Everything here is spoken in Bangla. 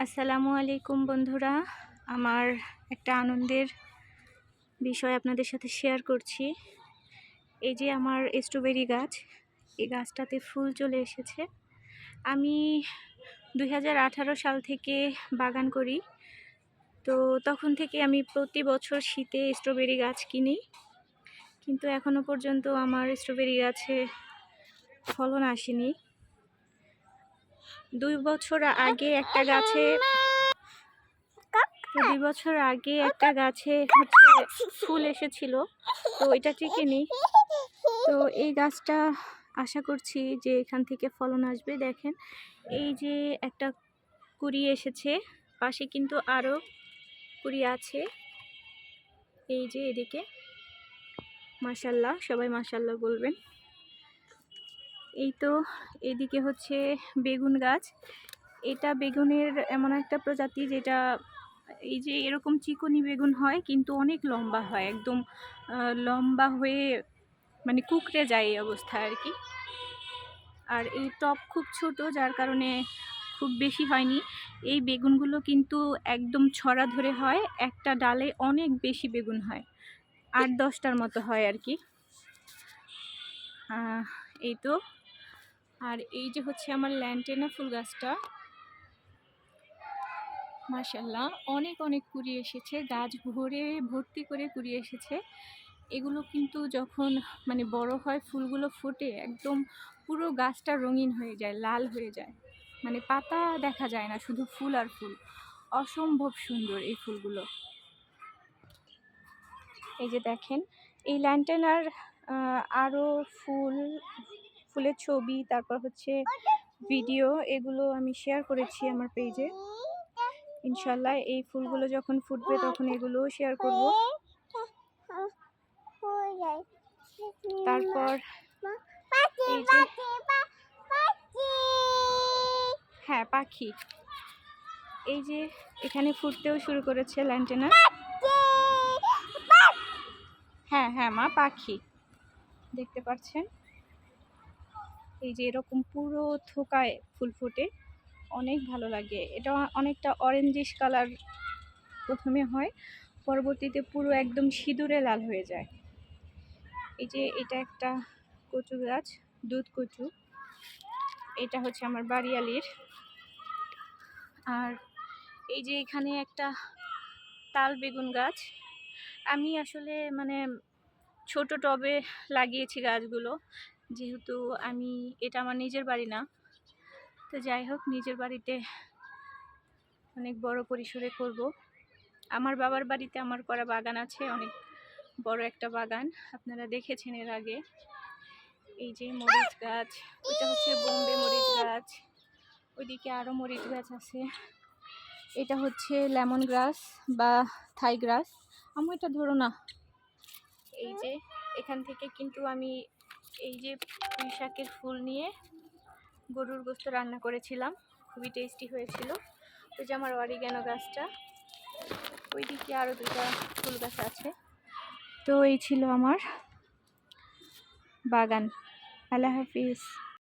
আসসালামু আলাইকুম বন্ধুরা। আমার একটা আনন্দের বিষয় আপনাদের সাথে শেয়ার করছি। এই যে আমার স্ট্রবেরি গাছ, এই গাছটাতে ফুল চলে এসেছে। আমি দু হাজার আঠারো সাল থেকে বাগান করি। তো তখন থেকে আমি প্রতি বছর শীতে স্ট্রবেরি গাছ কিনি। কিন্তু এখনও পর্যন্ত আমার স্ট্রবেরি গাছে ফলন আসেনি। দুই বছর আগে একটা গাছে দুই বছর আগে একটা গাছে হচ্ছে ফুল এসেছিল তো এটা টিকেনি তো এই গাছটা আশা করছি যে এখান থেকে ফলন আসবে। দেখেন এই যে একটা কুড়ি এসেছে পাশে কিন্তু আরও কুড়ি আছে। এই যে এদিকে মাসাল্লাহ সবাই মাসাল্লাহ বলবেন। এই তো এদিকে হচ্ছে বেগুন গাছ। এটা বেগুনের এমন একটা প্রজাতি যেটা এই যে এরকম চিকনি বেগুন হয়, কিন্তু অনেক লম্বা হয়, একদম লম্বা হয়ে মানে কুকড়ে যায় এই অবস্থায় আর কি। আর এই টপ খুব ছোট, যার কারণে খুব বেশি হয়নি। এই বেগুনগুলো কিন্তু একদম ছড়া ধরে হয়, একটা ডালে অনেক বেশি বেগুন হয়, আট দশটার মতো হয় আর কি। এই তো আর এই যে হচ্ছে আমার ল্যান্টেনা ফুল গাছটা মাশাল্লাহ অনেক অনেক কুড়ি এসেছে। গাছ ভরে, ভর্তি করে কুড়ি এসেছে। এগুলো কিন্তু যখন মানে বড় হয়, ফুলগুলো ফোটে, একদম পুরো গাছটা রঙিন হয়ে যায়, লাল হয়ে যায়। মানে পাতা দেখা যায় না, শুধু ফুল আর ফুল। অসম্ভব সুন্দর এই ফুলগুলো। এই যে দেখেন, এই ল্যান্টেনার আরও ফুল ফুলের ছবি, তারপর হচ্ছে ভিডিও এগুলো আমি শেয়ার করেছি আমার পেজে ইনশাল্লাহ এই ফুলগুলো যখন ফুটবে তখন এগুলোও শেয়ার করব। তারপর হ্যাঁ পাখি। এই যে এখানে ফুটতেও শুরু করেছে ল্যান্টেনা হ্যাঁ হ্যাঁ মা, পাখি। দেখতে পাচ্ছেন? এই যে এরকম পুরো থোকায় ফুল ফোটে, অনেক ভালো লাগে। এটা অনেকটা অরেঞ্জিশ কালার প্রথমে হয়, পরবর্তীতে পুরো একদম সিঁদুরে লাল হয়ে যায়। এই যে এটা একটা কচু গাছ, দুধ কচু। এটা হচ্ছে আমার বাড়িয়ালির। আর এই যে এখানে একটা তাল বেগুন গাছ। আমি আসলে মানে ছোট টবে লাগিয়েছি গাছগুলো। যেহেতু আমি এটা আমার নিজের বাড়ি না। তো যাই হোক, নিজের বাড়িতে অনেক বড় পরিসরে করব। আমার বাবার বাড়িতে আমার করা বাগান আছে, অনেক বড় একটা বাগান। আপনারা দেখেছেন এর আগে। এই যে মরিচ গাছ ওইটা হচ্ছে বোম্বে মরিচ গাছ। ওইদিকে আরও মরিচ গাছ আছে। এটা হচ্ছে লেমন গ্রাস বা থাই গ্রাস। আমি এটা ধরো না। এই যে, এখান থেকে কিন্তু আমি এই যে পুঁই শাকের ফুল নিয়ে গরুর গোস্ত রান্না করেছিলাম। খুবই টেস্টি হয়েছিল। ওই যে আমার অরিগ্যানো গাছটা। ওই দিকে আরও দুটা ফুল গাছ আছে। তো এই ছিল আমার বাগান। আল্লাহ হাফিজ।